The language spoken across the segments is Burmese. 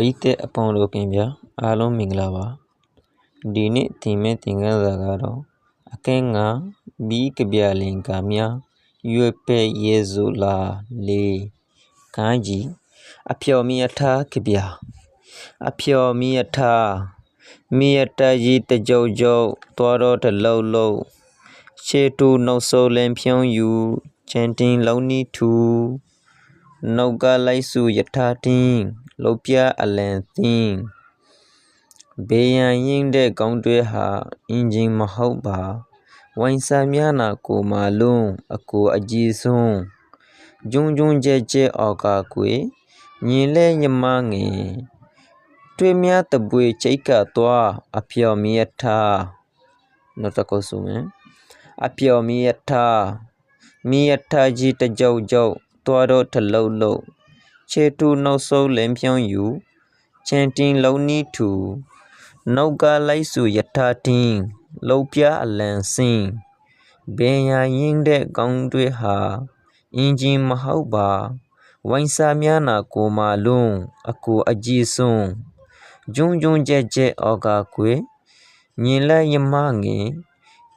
ပရိသတ်အပေါင်းတို့ခင်ဗျာအားလုံးမင်္ဂလာပါဒီနေ့သင်မဲ့သင်ခန်းစာကတော့အခန်းငါဘီကဗျာလင်္ကာများရွယ်ပဲ့ရဲဆိုလာလေးခိုင်းကြီးအဖျော်မီအထားကဗျာအဖျော်မီအထားမီယတကြီးတကြုတ်ကြုတ်သွားတော့တလုံးလုံးရှေတူနှုတ်ဆိုးလင်းဖြုံးယူချန်တင်လုံးနီထူနောက်ကလိုက်စုယထာတင်း လှုပ်ပြအလံသင်းဘေးရန်ရင်တဲ့ကောင်းတွဲဟာအင်ဂျင်မဟုတ်ပါဝိုင်းစာမျက်နှာကိုမာလုံးအကိုအကြီးဆုံးဂျုံဂျုံကြဲကြဲအော်ကာကွေညင်လဲညမငင်တွေ့မြတပွေချိတ်ကသွားအဖျော်မီယထာနောက်တစ်ခုဆိုမယ်အဖျော်မီယထာမီယထာကြီးတကြောက်ကြောက်သွားတော့ထလုတ်လုတ် ခြေတူနှုတ်ဆုပ်လင်းဖြုံးယူချန်တင်လုံးနီးထူနောက်ကလိုက်စုယထာတင်းလုံပြအလံစင်းဘယ်ရရင်တဲ့ကောင်းတွေဟာအင်ဂျင်မဟုတ်ပါဝိုင်းစာများနာကိုမာလုံးအကိုအကြီးဆုံးဂျုံဂျုံကြဲကြဲအော်ကာကွေညင်လက်ယမငင်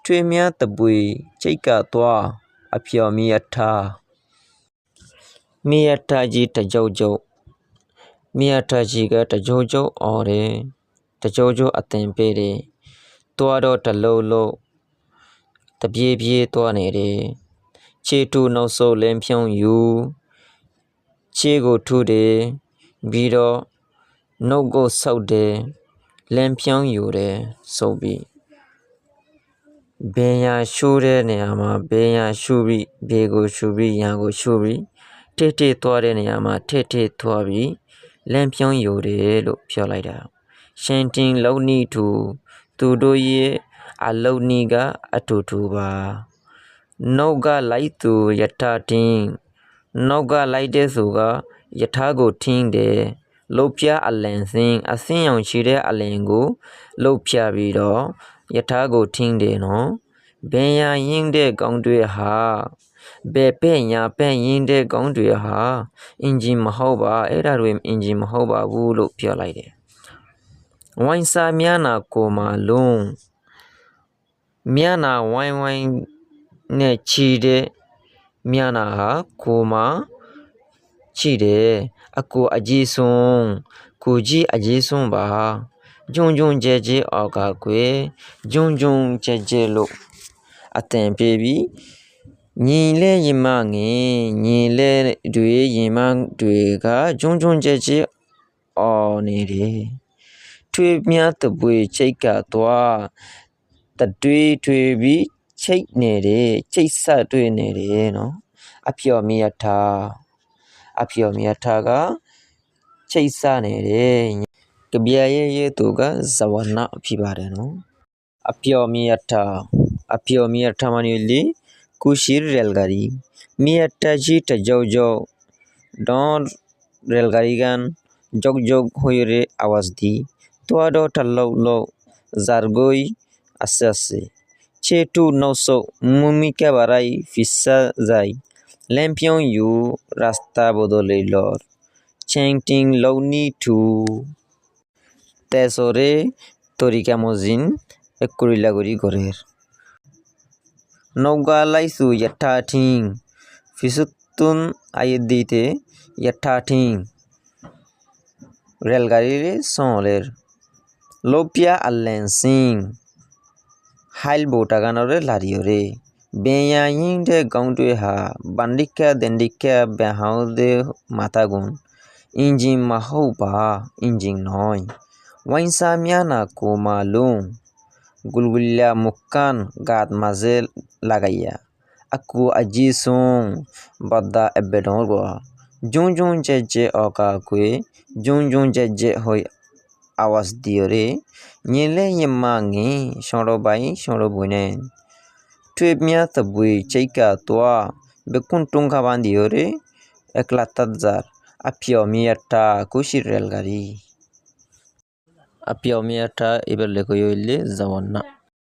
ထွေများတပွေချိတ်ကသွားအဖျော်မီယထာ မီယထာကြီးတကြုတ်ကြုတ်မီယထာကြီးကတကြုတ်ကြုတ်အော်တယ်တကြုတ်ကြုတ်အတင်ပေးတယ်တွားတော့တလုံးလုံးတပြေးပြေးတွားနေတယ်ခြေတူနောက်ဆုပ်လင်းဖြုံးယူခြေကိုထုတယ်ပြီးတော့နှုတ်ကိုဆောက်တယ်လင်းဖြုံးယူတယ်ဆိုပြီးဘယ်ညာရှိုးတဲ့နေရာမှာဘယ်ညာရှုပြီးဘေကိုရှုပြီးညာကိုရှုပြီး ထိထိသွားတဲ့နေရာမှာထိထိသွားပြီးလမ်းဖြုံးယူတယ်လို့ပြောလိုက်တာရှင်တင်လုံနီထူသူတို့ရဲ့အလုံနီကအတူတူပါနောက်ကလိုက်သူယထာတင်းနောက်ကလိုက်တဲ့သူကယထာကိုထင်းတယ်လုတ်ပြအလံစင်းအစင်းအောင်ရှိတဲ့အလံကိုလုတ်ပြပြီးတော့ယထာကိုထင်းတယ်နော်ဘယ်ရရင်တဲ့ကောင်းတွေဟာ ဘယ်ပဲ့ညာပဲ့ရင်တဲ့ကောင်းတွေဟာအင်ဂျင်မဟုတ်ပါအဲ့ဒါတွေအင်ဂျင်မဟုတ်ပါဘူးလို့ပြောလိုက်တယ်ဝိုင်းစာမျက်နာကိုမာလုံးမျက်နာဝိုင်းဝိုင်းနဲ့ချီတဲ့မျက်နာဟာကိုမာချီတယ်အကိုအကြီးဆုံးကိုကြီးအကြီးဆုံးပါဂျုံဂျုံကြဲကြဲအောက်ကကွယ်ဂျုံဂျုံကြဲကြဲလို့အတန်ပြေပြီး ညီလဲရင်မငင်ညီလဲတွေရင်မတွေကဂျုံဂျုံကြဲကြဲအော်နေတယ်ထွေးမြတပွေချိတ်ကသွားတတွေးထွေးပြီးချိတ်နေတယ်ချိတ်ဆက်တွေ့နေတယ်နော်အဖျော်မြတ်ထားအဖျော်မြတ်ထားကချိတ်ဆနေတယ်ကဗျာရဲ့ရဲ့သူကဇဝနာဖြစ်ပါတယ်နော်အဖျော်မြတ်ထားအဖျော်မြတ်ထားမနီလီ কুশির রেলগাড়ি। মিয়াটাজি যাও যাও ডর রেলগাড়ি গান জগ জগ হয়ে আওয়াজ দি। তোয়া ড ঠাল্লাউ লও জারগই আস্তে আস্তে চেটু নৌসো মুমিকা বাড়াই ফিসা যায় ল্যাম্পিয়ং ইউ রাস্তা বদলে লর। চ্যাং টিং লৌনি টু। তেসরে তরিকা মজিন এক করিলাগরি ঘরের। নৌগালাইসু ইয়াঠা ঠিং ফিসুত্তুন আয়ের দিতে ইয়াঠা ঠিং রেলগাড়ির সলের লোপিয়া আল্লেন সিং হাইল বোটা গানরে বেয়া ইং দে গংটুয়ে হা বান্ডিকা দেন্ডিকা বেহাও দে মাতাগুন ইঞ্জিন মাহৌ বা ইঞ্জিন নয় ওয়াইনসা মিয়ানা কোমালুং গুলগুল্লা মুক্কান গাত মাঝে লাগাইয়া। আকু আজি সুং বদ্দা এব্বে ডর জুঁ জুং জে জে অকা কুয়ে জুঁ জুঁ জে জে হই আওয়াজ দিও রে নিলে ইয়ে মাঙে সড়ো বাই সড়ো বুনে। টুয়েব মিয়া তবুই চৈকা তোয়া বেকুন টুঙ্কা বান্ধিও রে একলা তাজার আপিও মিয়াটা কুশির রেলগাড়ি ယိုရေအကလတ်တ